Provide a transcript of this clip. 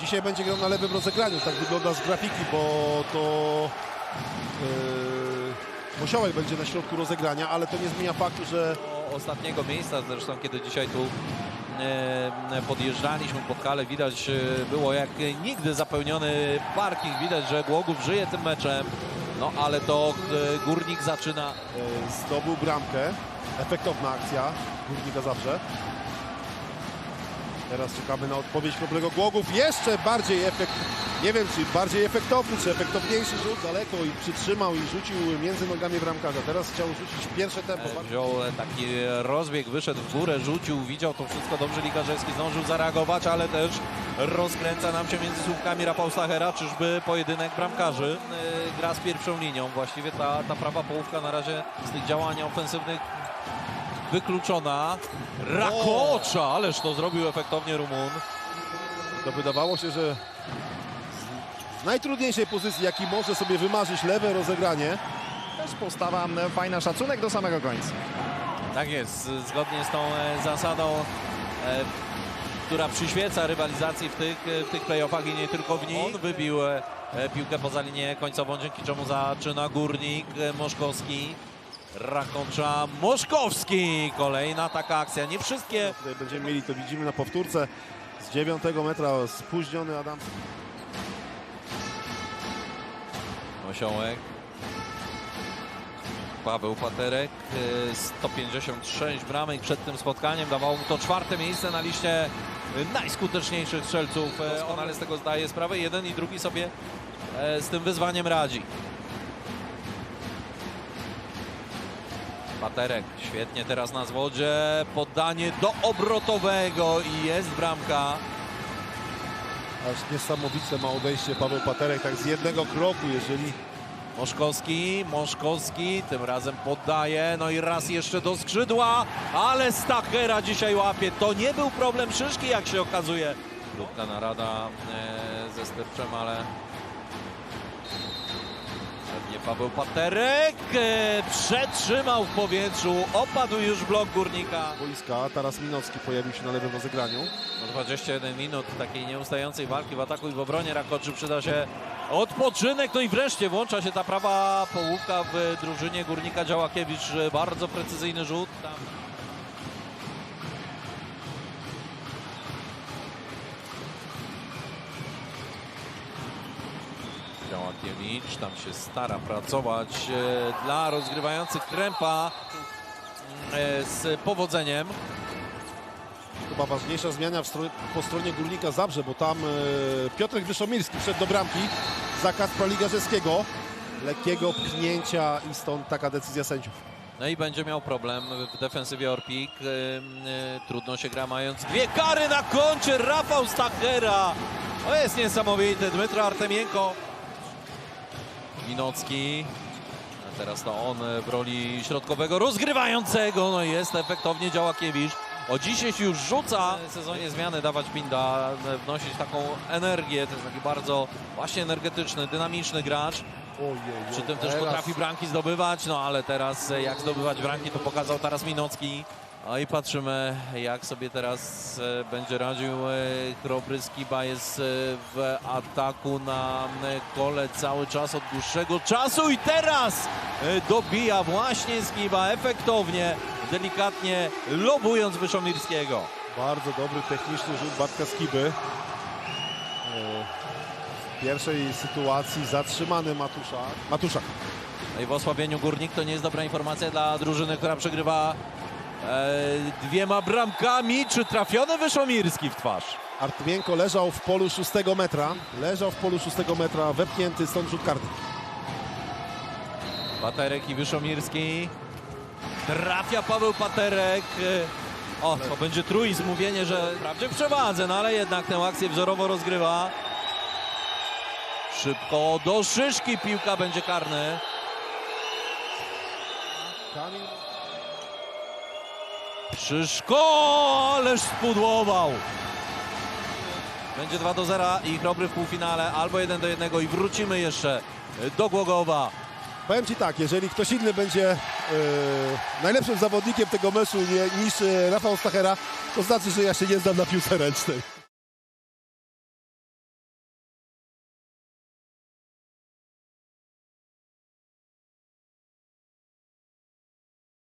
Dzisiaj będzie grał na lewym rozegraniu, tak wygląda z grafiki, bo to yy, będzie na środku rozegrania, ale to nie zmienia faktu, że ostatniego miejsca, zresztą kiedy dzisiaj tu e, podjeżdżaliśmy pod halę, widać e, było jak nigdy zapełniony parking. Widać, że Głogów żyje tym meczem. No ale to Górnik zaczyna zdobył bramkę. Efektowna akcja Górnika Zabrze. Teraz czekamy na odpowiedź Kroplego Głogów. Jeszcze bardziej efekt, nie wiem czy bardziej efektowny, czy efektowniejszy rzut daleko i przytrzymał i rzucił między nogami bramkarza. Teraz chciał rzucić pierwsze tempo. E, Wziął e, taki rozbieg, wyszedł w górę, rzucił, widział to wszystko dobrze. Likarzewski zdążył zareagować, ale też rozkręca nam się między słupkami Rafał Stachera. Czyżby pojedynek bramkarzy e, gra z pierwszą linią. Właściwie ta, ta prawa połówka na razie z tych działań ofensywnych wykluczona. Rakocza, ależ to zrobił efektownie Rumun. To wydawało się, że z- najtrudniejszej pozycji, jaki może sobie wymarzyć lewe rozegranie, Też postawa e, fajna, szacunek do samego końca. Tak jest, zgodnie z tą e, zasadą, e, która przyświeca rywalizacji w tych, w tych playoffach i nie tylko w nich. On wybił piłkę poza linię końcową, dzięki czemu zaczyna Górnik, Moszkowski, Rakocza, Moszkowski. Kolejna taka akcja, nie wszystkie. tutaj będziemy mieli, to widzimy na powtórce, z 9 metra spóźniony Adam. Osiołek. Paweł Paterek, e, 156 bramek przed tym spotkaniem. Dawało mu to czwarte miejsce na liście najskuteczniejszych strzelców. E, On ale z tego zdaje sprawę. Jeden i drugi sobie e, z tym wyzwaniem radzi. Paterek świetnie teraz na zwodzie. Podanie do obrotowego i jest bramka. Aż niesamowite ma odejście Paweł Paterek, tak z jednego kroku, jeżeli Moszkowski, Moszkowski tym razem poddaje, no i raz jeszcze do skrzydła, ale Stachera dzisiaj łapie. To nie był problem Szyszki, jak się okazuje. Krótka narada e, ze Styrczem, ale Paweł Paterek e, przetrzymał w powietrzu, opadł już blok Górnika. boiska, Taras Minowski pojawił się na lewym rozegraniu. No 21 minut takiej nieustającej walki w ataku i w obronie Rakoczy przyda się odpoczynek. No i wreszcie włącza się ta prawa połówka w drużynie Górnika Działakiewicz. Bardzo precyzyjny rzut. Tam Tam się stara pracować e, dla rozgrywających Krępa e, z powodzeniem. Chyba ważniejsza zmiana w stro- po stronie Górnika Zabrze, bo tam e, Piotrek Wyszomirski wszedł do bramki za Kacpra Ligarzewskiego. Lekkiego pchnięcia i stąd taka decyzja sędziów. No i będzie miał problem w defensywie Orpik. Trudno się gra mając dwie kary na koncie. Rafał Stachera. To jest niesamowite. Dmytro Artemienko. Winocki. A teraz to on w roli środkowego rozgrywającego. No i jest efektownie Działakiewicz. O dzisiaj się już rzuca w sezonie zmiany dawać Binda, wnosić taką energię. To jest taki bardzo właśnie energetyczny, dynamiczny gracz. Przy tym też Teraz potrafi bramki zdobywać, no ale teraz e, jak zdobywać bramki to pokazał teraz Minocki. No i patrzymy jak sobie teraz e, będzie radził e, Chrobry Skiba jest e, w ataku na kole cały czas od dłuższego czasu i teraz dobija właśnie Skiba efektownie, delikatnie lobując Wyszomirskiego. Bardzo dobry techniczny rzut Bartka Skiby. W pierwszej sytuacji zatrzymany Matuszak. Matuszak. No i w osłabieniu Górnik to nie jest dobra informacja dla drużyny, która przegrywa dwiema bramkami. Czy trafiony Wyszomirski w twarz? Artmienko leżał w polu szóstego metra. Leżał w polu szóstego metra, wepchnięty, stąd rzut karny. Paterek i Wyszomirski. Trafia Paweł Paterek. E, O, to będzie truizm, mówienie, że wprawdzie w przewadze, no ale jednak tę akcję wzorowo rozgrywa. Szybko do szyszki piłka będzie karny. Kamil Szyszko, ależ spudłował. Będzie 2 do 0 i Chrobry w półfinale albo 1 do 1 i wrócimy jeszcze do Głogowa. Powiem Ci tak, jeżeli ktoś inny będzie e, najlepszym zawodnikiem tego meczu nie, niż e, Rafał Stachera, to znaczy, że ja się nie znam na piłce ręcznej.